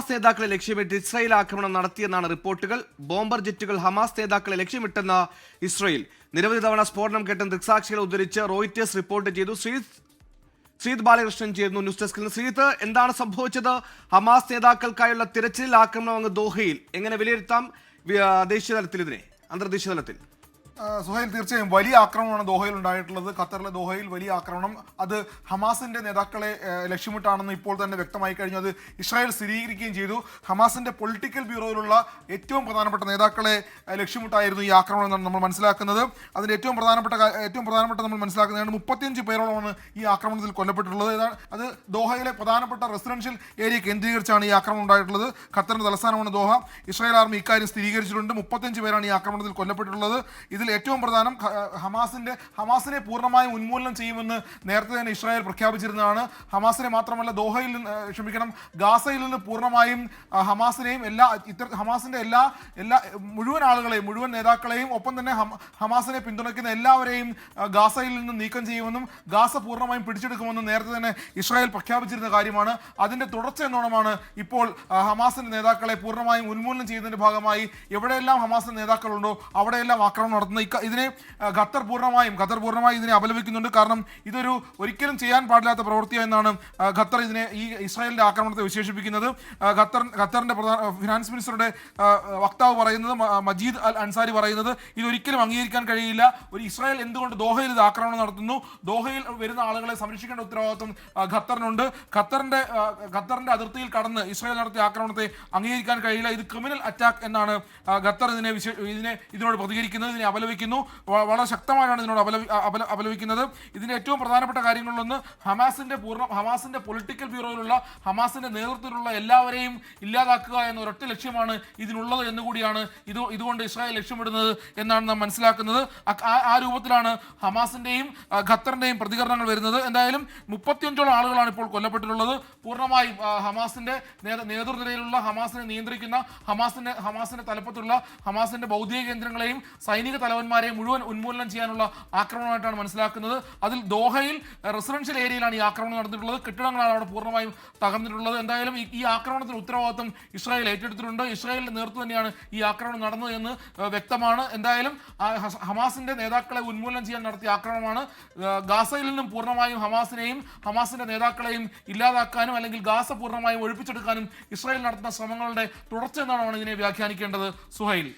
Hamas നേതാക്കളെ ലക്ഷ്യമിട്ട് Israel ആക്രമണം നടത്തിയെന്നാണ് റിപ്പോർട്ടുകൾ. ബോംബർ ജെറ്റുകൾ ഹമാസ് നേതാക്കളെ ലക്ഷ്യമിട്ടെന്ന ഇസ്രായേൽ. നിരവധി തവണ സ്ഫോടനം കേട്ട ദൃക്സാക്ഷികളെ ഉദ്ധരിച്ച് റോയിറ്റേഴ്സ് റിപ്പോർട്ട് ചെയ്തു. ശ്രീത് ശ്രീത് ബാലകൃഷ്ണൻ ചേരുന്നു ന്യൂസ് ഡെസ്കിൽ ശ്രീത് എന്താണ് സംഭവിച്ചത്? ഹമാസ് നേതാക്കൾക്കായുള്ള തിരച്ചിൽ ആക്രമണം അങ്ങ് ദോഹയിൽ. എങ്ങനെ വിലയിരുത്താം? ദേശീയ തലത്തിൽ ഇതിനെ അന്തർദേശീയ തലത്തിൽ. സുഹൈൽ തീർച്ചയായും വലിയ ആക്രമണമാണ് ദോഹയിൽ ഉണ്ടായിട്ടുള്ളത്. ഖത്തറിലെ ദോഹയിൽ വലിയ ആക്രമണം. അത് ഹമാസിന്റെ നേതാക്കളെ ലക്ഷ്യമിട്ടാണെന്ന് ഇപ്പോൾ തന്നെ വ്യക്തമായി കഴിഞ്ഞു. അത് ഇസ്രായേൽ സ്ഥിരീകരിക്കുകയും ചെയ്തു. ഹമാസിന്റെ പൊളിറ്റിക്കൽ ബ്യൂറോയിലുള്ള ഏറ്റവും പ്രധാനപ്പെട്ട നേതാക്കളെ ലക്ഷ്യമിട്ടായിരുന്നു ഈ ആക്രമണം എന്നാണ് നമ്മൾ മനസ്സിലാക്കുന്നത്. അതിന്റെ ഏറ്റവും പ്രധാനപ്പെട്ട ഏറ്റവും പ്രധാനപ്പെട്ട നമ്മൾ മനസ്സിലാക്കുന്നതാണ് മുപ്പത്തിയഞ്ച് പേരോളമാണ് ഈ ആക്രമണത്തിൽ കൊല്ലപ്പെട്ടിട്ടുള്ളത്. അത് ദോഹയിലെ പ്രധാനപ്പെട്ട റെസിഡൻഷ്യൽ ഏരിയ കേന്ദ്രീകരിച്ചാണ് ഈ ആക്രമണം ഉണ്ടായിട്ടുള്ളത്. ഖത്തറിന്റെ തലസ്ഥാനമാണ് ദോഹ. ഇസ്രായേൽ ആർമി ഇക്കാര്യം സ്ഥിരീകരിച്ചിട്ടുണ്ട്. മുപ്പത്തഞ്ച് പേരാണ് ഈ ആക്രമണത്തിൽ കൊല്ലപ്പെട്ടിട്ടുള്ളത്. ഇതിൽ ഏറ്റവും പ്രധാനം ഹമാസിന്റെ ഹമാസിനെ പൂർണമായും ഉന്മൂലനം ചെയ്യുമെന്ന് നേരത്തെ തന്നെ ഇസ്രായേൽ പ്രഖ്യാപിച്ചിരുന്നതാണ്. ഹമാസിനെ മാത്രമല്ല ദോഹയിൽ നിന്ന് ക്ഷമിക്കണം ഗാസയിൽ നിന്ന് പൂർണമായും ഹമാസിനെയും എല്ലാ ഇത്തര ഹമാസിന്റെ എല്ലാ എല്ലാ മുഴുവൻ ആളുകളെയും മുഴുവൻ നേതാക്കളെയും ഒപ്പം തന്നെ ഹമാസിനെ പിന്തുണയ്ക്കുന്ന എല്ലാവരെയും ഗാസയിൽ നിന്ന് നീക്കം ചെയ്യുമെന്നും ഗാസ പൂർണമായും പിടിച്ചെടുക്കുമെന്നും നേരത്തെ തന്നെ ഇസ്രായേൽ പ്രഖ്യാപിച്ചിരുന്ന കാര്യമാണ്. അതിന്റെ തുടർച്ച എന്നോണമാണ് ഇപ്പോൾ ഹമാസിന്റെ നേതാക്കളെ പൂർണമായും ഉന്മൂലനം ചെയ്യുന്നതിന്റെ ഭാഗമായി എവിടെയെല്ലാം ഹമാസിന്റെ നേതാക്കളുണ്ടോ അവിടെയെല്ലാം ആക്രമണം നടത്തുന്ന ഇക്ക- ഇതിനെ ഖത്തർ പൂർണമായും ഖത്തർ പൂർണമായും ഇതിനെ അപലപിക്കുന്നുണ്ട്. കാരണം ഇതൊരു ഒരിക്കലും ചെയ്യാൻ പാടില്ലാത്ത പ്രവൃത്തിയെന്നാണ് ആ, ഖത്തർ ഇതിനെ ഈ ഇസ്രായേലിന്റെ ആക്രമണത്തെ വിശേഷിപ്പിക്കുന്നത്. ഖത്തർ ഖത്തറിന്റെ പ്രധാന ഫിനാൻസ് മിനിസ്റ്ററുടെ വക്താവ് പറയുന്നത് മജീദ് അൽ അൻസാരി പറയുന്നത് ഇതൊരിക്കലും അംഗീകരിക്കാൻ കഴിയില്ല. ഒരു ഇസ്രായേൽ എന്തുകൊണ്ട് ദോഹയിൽ ഇത് ആക്രമണം നടത്തുന്നു? ദോഹയിൽ വരുന്ന ആളുകളെ സംരക്ഷിക്കേണ്ട ഉത്തരവാദിത്വം ഖത്തറിനുണ്ട്. ഖത്തറിന്റെ ഖത്തറിന്റെ അതിർത്തിയിൽ കടന്ന് ഇസ്രായേൽ നടത്തിയ ആക്രമണത്തെ അംഗീകരിക്കാൻ കഴിയില്ല. ഇത് ക്രിമിനൽ അറ്റാക്ക് എന്നാണ് ഖത്തർ ഇതിനെ ഇതിനെ ഇതിനോട് പ്രതികരിക്കുന്നത്. ഇതിനെ അപലപിക്കുന്നു. വളരെ ശക്തമായാണ് ഇതിനോട് അപലപി അപല അപലപിക്കുന്നത് ഇതിന് ഏറ്റവും പ്രധാനപ്പെട്ട കാര്യങ്ങളിലൊന്ന് ഹമാസിന്റെ പൂർണ ഹമാസിന്റെ പൊളിറ്റിക്കൽ ബ്യൂറോയിലുള്ള ഹമാസിന്റെ നേതൃത്വത്തിലുള്ള എല്ലാവരെയും ഇല്ലാതാക്കുക എന്ന ഒരൊറ്റ ലക്ഷ്യമാണ് ഇതിനുള്ളത് എന്നുകൂടിയാണ് ഇത് ഇതുകൊണ്ട് ഇസ്രായേൽ ലക്ഷ്യമിടുന്നത് എന്നാണ് നാം മനസ്സിലാക്കുന്നത്. ആ- രൂപത്തിലാണ് ഹമാസിന്റെയും ഖത്തറിന്റെയും പ്രതികരണങ്ങൾ വരുന്നത്. എന്തായാലും മുപ്പത്തിയഞ്ചോളം ആളുകളാണ് ഇപ്പോൾ കൊല്ലപ്പെട്ടിട്ടുള്ളത്. പൂർണമായും ഹമാസിന്റെ നേതൃനിരയിലുള്ള ഹമാസിനെ നിയന്ത്രിക്കുന്ന ഹമാസിന്റെ ഹമാസിന്റെ തലപ്പത്തുള്ള ഹമാസിന്റെ ഭൗതിക കേന്ദ്രങ്ങളെയും സൈനിക തലവന്മാരെയും മുഴുവൻ ഉന്മൂലനം ചെയ്യാനുള്ള ആക്രമണമായിട്ടാണ് മനസ്സിലാക്കുന്നത്. അതിൽ ദോഹയിൽ റെസിഡൻഷ്യൽ ഏരിയയിലാണ് ഈ ആക്രമണം നടന്നിട്ടുള്ളത്. കെട്ടിടങ്ങളാണ് അവിടെ പൂർണമായും തകർന്നിട്ടുള്ളത്. എന്തായാലും ഈ ആക്രമണത്തിന് ഉത്തരവാദിത്വം ഇസ്രായേൽ ഏറ്റെടുത്തിട്ടുണ്ട്. ഇസ്രായേലിന്റെ നേതൃത്വം തന്നെയാണ് ഈ ആക്രമണം നടന്നത് എന്ന് വ്യക്തമാണ്. എന്തായാലും ഹമാസിന്റെ നേതാക്കളെ ഉന്മൂലനം ചെയ്യാൻ നടത്തിയ ആക്രമണമാണ്. ഗാസയിൽ നിന്നും പൂർണമായും ഹമാസിനെയും ഹമാസിന്റെ നേതാക്കളെയും ഇല്ലാതാക്കാനും അല്ലെങ്കിൽ ഗാസ പൂർണമായും ഒഴിപ്പിച്ചെടുക്കാനും ഇസ്രായേൽ നടത്തുന്ന ശ്രമങ്ങളുടെ തുടർച്ച എന്നാണ് ഇതിനെ വ്യാഖ്യാനിക്കേണ്ടത്. സുഹൈൽ.